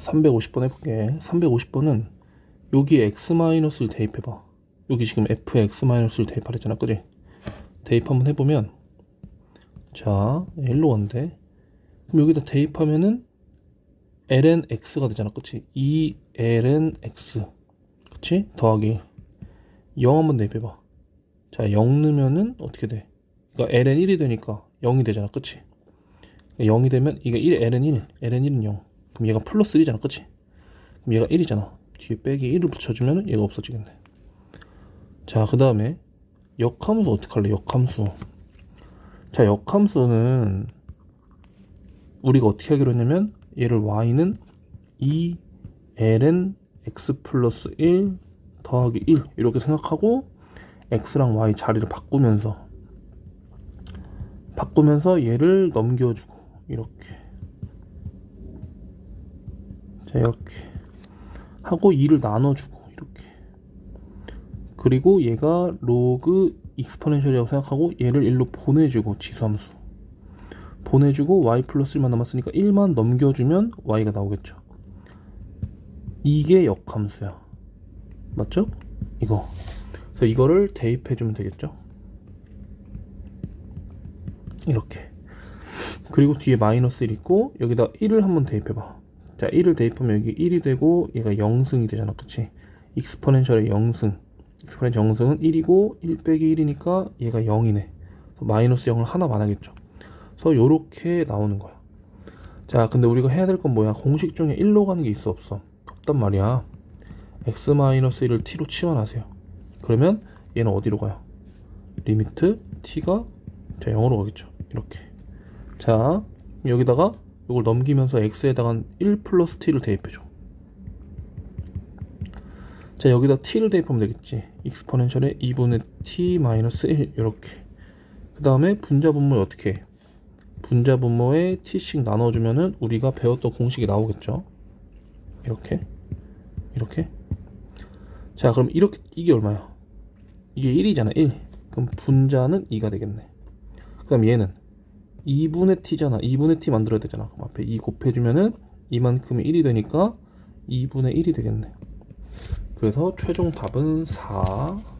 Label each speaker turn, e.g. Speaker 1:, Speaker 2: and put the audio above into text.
Speaker 1: 350번 해볼게. 350번은 여기에 x-를 대입해봐. 여기 지금 f에 x-를 대입하랬잖아, 그지? 대입 한번 해보면 자, 일로 간대. 그럼 여기다 대입하면은 ln x가 되잖아, 그치? 2ln x, 그치? 더하기 0 한번 대입해봐. 자, 0 넣으면은 어떻게 돼? 그러니까 ln 1이 되니까 0이 되잖아, 그치? 0이 되면 이게 1, ln 1, ln 1은 0. 그럼 얘가 플러스 1이잖아, 그치? 그럼 얘가 1이잖아. 뒤에 빼기 1을 붙여주면 얘가 없어지겠네. 자, 그 다음에 역함수 어떻게 할래? 역함수. 자, 역함수는 우리가 어떻게 하기로 했냐면 얘를 y는 2ln x 플러스 1 더하기 1 이렇게 생각하고 x랑 y 자리를 바꾸면서 바꾸면서 얘를 넘겨주고 이렇게 자 이렇게 하고 2를 나눠주고 이렇게. 그리고 얘가 로그 익스포넨셜이라고 생각하고 얘를 1로 보내주고 지수함수. 보내주고 y 플러스 1만 남았으니까 1만 넘겨주면 y가 나오겠죠. 이게 역함수야. 맞죠? 이거. 그래서 이거를 대입해주면 되겠죠? 이렇게. 그리고 뒤에 마이너스 1 있고 여기다 1을 한번 대입해봐 자 1을 대입하면 여기 1이 되고 얘가 0승이 되잖아. 그치? 익스포넨셜의 0승. 익스포넨셜 0승은 1이고 1 빼기 1이니까 얘가 0이네. 그래서 마이너스 0을 하나만 하겠죠. 그래서 요렇게 나오는 거야. 자 근데 우리가 해야 될 건 뭐야? 공식 중에 1로 가는 게 있어 없어? 없단 말이야. x-1을 t로 치환하세요? 그러면 얘는 어디로 가요? 리미트 t가 자 0으로 가겠죠. 이렇게. 자 여기다가 이걸 넘기면서 x에다가 1 플러스 t를 대입해줘. 자 여기다 t를 대입하면 되겠지. 익스포넨셜에 2분의 t 마이너스 1 이렇게. 그 다음에 분자 분모에 어떻게 해? 분자 분모에 t씩 나눠주면은 우리가 배웠던 공식이 나오겠죠? 이렇게. 이렇게. 자 그럼 이렇게 이게 얼마야? 이게 1이잖아 1 그럼 분자는 2가 되겠네. 그 다음 얘는 2분의 t잖아. 2분의 t 만들어야 되잖아. 그럼 앞에 2 곱해주면은 이만큼이 1이 되니까 2분의 1이 되겠네. 그래서 최종 답은 4